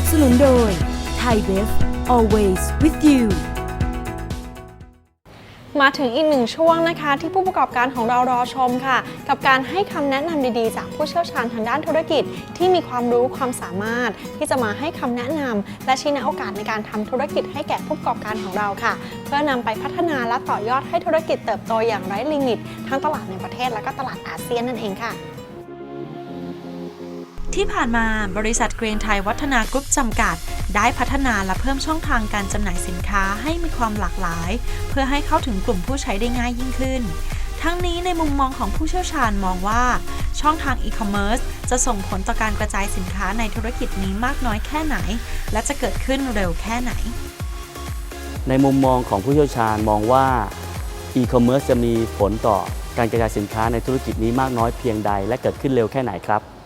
นับสนุนโดย ไทยเบฟ always with you มาถึงอีกหนึ่งช่วงนะคะ ที่ผู้ประกอบการของเรารอชมค่ะ กับการให้คำแนะนำดีๆ จากผู้เชี่ยวชาญทางด้านธุรกิจ ที่มีความรู้ความสามารถ ที่จะมาให้คำแนะนำและชี้แนะโอกาสในการทำธุรกิจให้แก่ผู้ประกอบการของเราค่ะ เพื่อนำไปพัฒนาและต่อยอดให้ธุรกิจเติบโตอย่างไร้ลิมิต ทั้งตลาดในประเทศและก็ตลาดอาเซียนนั่นเองค่ะ ที่ผ่านมาบริษัทเกรนไทยวัฒนากรุ๊ปจำกัด ได้พัฒนาและเพิ่มช่องทางการจำหน่ายสินค้าให้มีความหลากหลาย เพื่อให้เข้าถึงกลุ่มผู้ใช้ได้ง่ายยิ่งขึ้น ทั้งนี้ในมุมมองของผู้เชี่ยวชาญมองว่า ช่องทางอีคอมเมิร์ซจะส่งผลต่อการกระจายสินค้าในธุรกิจนี้มากน้อยแค่ไหน และจะเกิดขึ้นเร็วแค่ไหน ในมุมมองของผู้เชี่ยวชาญมองว่าอีคอมเมิร์ซจะมีผลต่อการกระจายสินค้าในธุรกิจนี้มากน้อยเพียงใด และเกิดขึ้นเร็วแค่ไหนครับ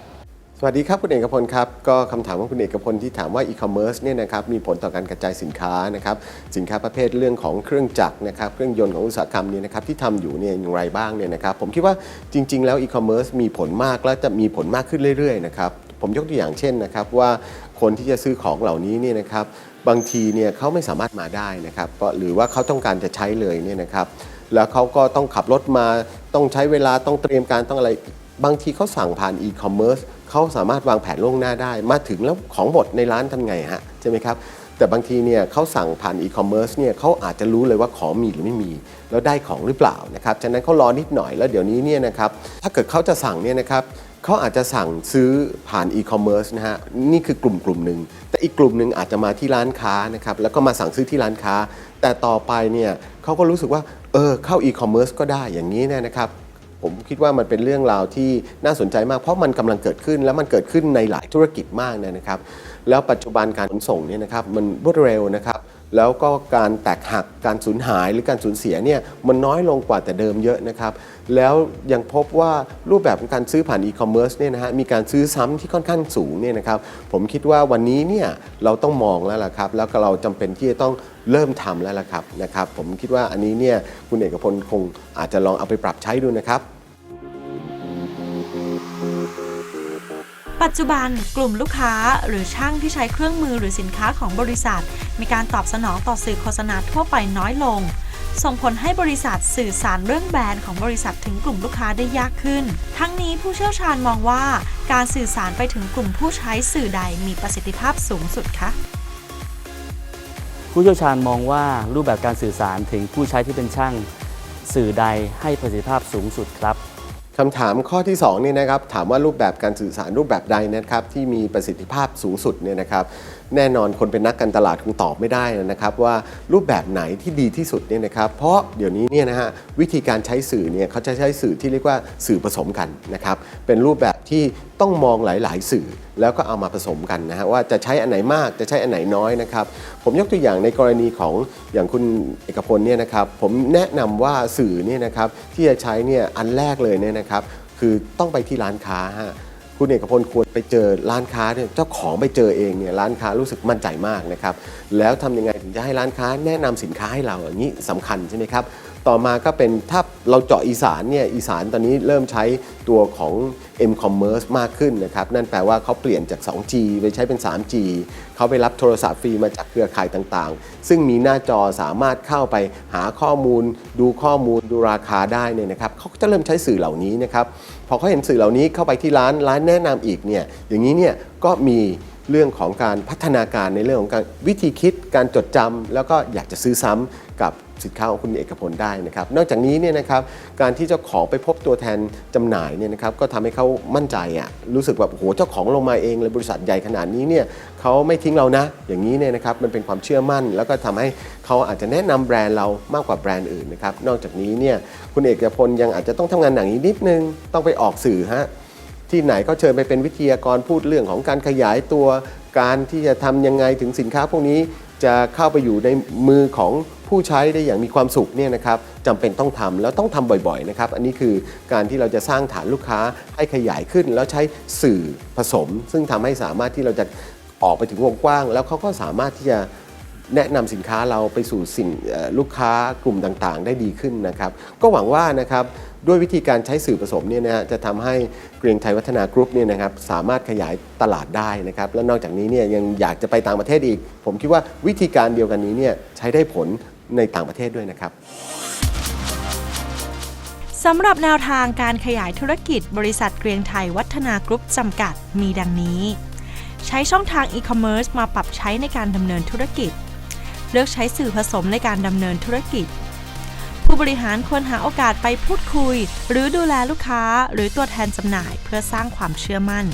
วัสดีครับ คุณเอกพลครับ ก็คำถามของคุณเอกพลที่ถามว่าอีคอมเมิร์ซเนี่ยนะครับมีผลต่อการกระจายสินค้านะครับสินค้าประเภทเรื่องของเครื่องจักรนะครับเครื่องยนต์ของอุตสาหกรรมเนี่ยนะครับที่ทำอยู่เนี่ยอย่างไรบ้างเนี่ยนะครับผมคิดว่าจริง ๆ แล้วอีคอมเมิร์ซมีผลมากและจะมีผลมากขึ้นเรื่อยๆนะครับผมยกตัวอย่างเช่นนะครับว่าคนที่จะซื้อของเหล่านี้เนี่ยนะครับบางทีเนี่ยเขาไม่สามารถมาได้นะครับหรือว่าเขาต้องการจะใช้เลยเนี่ยนะครับแล้วเขาก็ต้องขับรถมาต้องใช้เวลาต้องเตรียมการต้องอะไรบางทีเขาสั่งผ่านอีคอมเมิร์ซ เขาสามารถวางแผนล่วงหน้าได้ มาถึงแล้วของหมดในร้านทำไงฮะใช่ไหมครับแต่บางทีเนี่ยเขาสั่งผ่านอีคอมเมิร์ซเนี่ยเขาอาจจะรู้เลยว่าของมีหรือไม่มี แล้วได้ของหรือเปล่านะครับฉะนั้นเขารอนิดหน่อยแล้วเดี๋ยวนี้เนี่ยนะครับถ้าเกิดเขาจะสั่งเนี่ยนะครับเขาอาจจะสั่งซื้อผ่านอีคอมเมิร์ซนะฮะนี่คือกลุ่มกลุ่มหนึ่งแต่อีกกลุ่มหนึ่งอาจจะมาที่ร้านค้านะครับแล้วก็มาสั่งซื้อที่ร้านค้า แต่ต่อไปเนี่ยเขาก็รู้สึกว่าเออเข้าอีคอมเมิร์ซก็ได้อย่างนี้เนี่ยนะครับ ผมคิดว่ามันเป็นเรื่องราวที่น่าสนใจมาก เพราะมันกำลังเกิดขึ้นแล้วมันเกิดขึ้นในหลายธุรกิจมากนะครับ แล้วปัจจุบันการขนส่งเนี่ยนะครับมันรวดเร็วนะครับ แล้วก็การแตกหักการสูญหายหรือการสูญเสียเนี่ยมันน้อยลงกว่าแต่เดิมเยอะนะครับแล้วยังพบว่ารูปแบบของการซื้อผ่านอีคอมเมิร์ซเนี่ยนะฮะมีการซื้อซ้ำที่ค่อนข้างสูงเนี่ยนะครับผมคิดว่าวันนี้เนี่ยเราต้องมองแล้วล่ะครับ แล้วก็เราจำเป็นที่จะต้องเริ่มทำแล้วล่ะครับนะครับผมคิดว่าอันนี้เนี่ยคุณเอกพลคงอาจจะลองเอาไปปรับใช้ดูนะครับ ปัจจุบันกลุ่มลูกค้าหรือช่างที่ใช้เครื่องมือหรือสินค้าของบริษัท มีการตอบสนองต่อสื่อโฆษณาทั่วไปน้อยลง ส่งผลให้บริษัทสื่อสารเรื่องแบรนด์ของบริษัทถึงกลุ่มลูกค้าได้ยากขึ้น ทั้งนี้ผู้เชี่ยวชาญมองว่า การสื่อสารไปถึงกลุ่มผู้ใช้สื่อใดมีประสิทธิภาพสูงสุดคะผู้เชี่ยวชาญมองว่ารูปแบบการสื่อสารถึงผู้ใช้ที่เป็นช่าง สื่อใดให้ประสิทธิภาพสูงสุดครับ คำถามข้อที่2นี่นะครับถามว่ารูปแบบการสื่อสารรูปแบบใดนะครับที่มีประสิทธิภาพสูงสุดเนี่ยนะครับ แน่นอนคนเป็นนักการตลาดคงตอบไม่ได้นะครับว่ารูปแบบไหนที่ดีที่สุดเนี่ยนะครับเพราะเดี๋ยวนี้เนี่ยนะฮะวิธีการใช้สื่อเนี่ยเขาจะใช้สื่อที่เรียกว่าสื่อผสมกันนะครับเป็นรูปแบบที่ต้องมองหลาย ๆ สื่อแล้วก็เอามาผสมกันนะฮะว่าจะใช้อันไหนมากจะใช้อันไหนน้อยนะครับผมยกตัวอย่างในกรณีของอย่างคุณเอกพลเนี่ยนะครับผมแนะนำว่าสื่อเนี่ยนะครับที่จะใช้เนี่ยอันแรกเลยเนี่ยนะครับคือต้องไปที่ร้านค้าฮะ คุณเอกพลควรไปเจอร้านค้าเนี่ยเจ้าของไปเจอเองเนี่ยร้านค้ารู้สึกมั่นใจมากนะครับแล้วทำยังไงถึงจะให้ร้านค้าแนะนำสินค้าให้เราอย่างนี้สำคัญใช่ไหมครับ ต่อมาก็เป็นถ้าเราเจาะอีสานเนี่ยอีสานตอนนี้เริ่มใช้ตัวของ m-commerce มากขึ้นนะครับ นั่นแปลว่าเขาเปลี่ยนจาก 2G ไปใช้เป็น 3G เขาไปรับโทรศัพท์ฟรีมาจากเครือข่ายต่างๆ ซึ่งมีหน้าจอสามารถเข้าไปหาข้อมูล ดูข้อมูลดูราคาได้เนี่ยนะครับเขาจะเริ่มใช้สื่อเหล่านี้นะครับพอเขาเห็นสื่อเหล่านี้เข้าไปที่ร้านร้านแนะนำอีกเนี่ยอย่างนี้เนี่ยก็มีเรื่องของการพัฒนาการในเรื่องของการวิธีคิดการจดจำแล้วก็อยากจะซื้อซ้ำกับ สินค้าของคุณเอกพลได้นะครับ นอกจากนี้เนี่ยนะครับการที่เจ้าของไปพบตัวแทนจำหน่ายเนี่ยนะครับก็ทำให้เขามั่นใจอะรู้สึกแบบโหเจ้าของลงมาเองเลยบริษัทใหญ่ขนาดนี้เนี่ยเขาไม่ทิ้งเรานะ อย่างนี้เนี่ยนะครับมันเป็นความเชื่อมั่น แล้วก็ทำให้เขาอาจจะแนะนำแบรนด์เรามากกว่าแบรนด์อื่นนะครับนอกจากนี้เนี่ยคุณเอกพลยังอาจจะต้องทำงานหนังอีกนิดนึงต้องไปออกสื่อฮะที่ไหนก็เชิญไปเป็นวิทยากรพูดเรื่องของการขยายตัว การที่จะทำยังไงถึงสินค้าพวกนี้ จะเข้าไปอยู่ในมือของผู้ใช้ได้อย่างมีความสุขเนี่ยนะครับจำเป็นต้องทำแล้วต้องทำบ่อยๆนะครับอันนี้คือการที่เราจะสร้างฐานลูกค้าให้ขยายขึ้น แล้วใช้สื่อผสม ซึ่งทำให้สามารถที่เราจะออกไปถึงวงกว้าง แล้วเขาก็สามารถที่จะ แนะนำสินค้าเราไปสู่สิ่งลูกค้ากลุ่มต่างๆ ได้ดีขึ้นนะครับ ก็หวังว่านะครับด้วยวิธีการใช้สื่อผสมเนี่ยนะฮะจะทำให้เกรียงไทยวัฒนากรุ๊ปเนี่ยนะครับสามารถขยายตลาดได้นะครับ และนอกจากนี้เนี่ยยังอยากจะไปต่างประเทศอีก ผมคิดว่าวิธีการเดียวกันนี้เนี่ยใช้ได้ผลในต่างประเทศด้วยนะครับสำหรับแนวทางการขยายธุรกิจบริษัทเกรียงไทยวัฒนากรุ๊ปจำกัดมีดังนี้ ใช้ช่องทางอีคอมเมิร์ซมาปรับใช้ในการดำเนินธุรกิจ เลือกใช้สื่อผสมในการดำเนินธุรกิจ ผู้บริหารควรหาโอกาสไปพูดคุย หรือดูแลลูกค้า หรือตัวแทนจำหน่ายเพื่อสร้างความเชื่อมั่น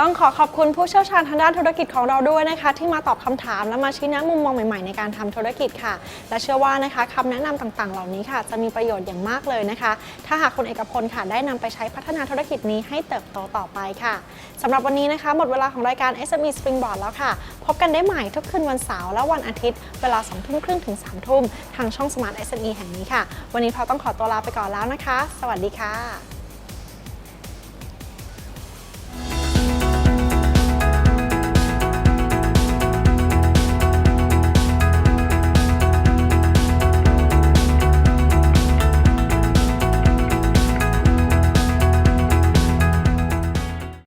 ต้องขอขอบคุณผู้เชี่ยวชาญทางด้านธุรกิจของเราด้วยนะคะ ที่มาตอบคำถามและมาชี้แนะมุมมองใหม่ๆในการทำธุรกิจค่ะ และเชื่อว่านะคะคำแนะนำต่างๆ เหล่านี้ค่ะ จะมีประโยชน์อย่างมากเลยนะคะ ถ้าหากคุณเอกพลค่ะได้นำไปใช้พัฒนาธุรกิจนี้ให้เติบโตต่อไปค่ะสำหรับวันนี้นะคะ หมดเวลาของรายการ SME Springboard แล้วค่ะ พบกันได้ใหม่ทุกคืนวันเสาร์และวันอาทิตย์ เวลา2ทุ่มครึ่งถึง3ทุ่มทางช่อง Smart SME แห่งนี้ค่ะ วันนี้เราต้องขอตัวลาไปก่อนแล้วนะคะ สวัสดีค่ะ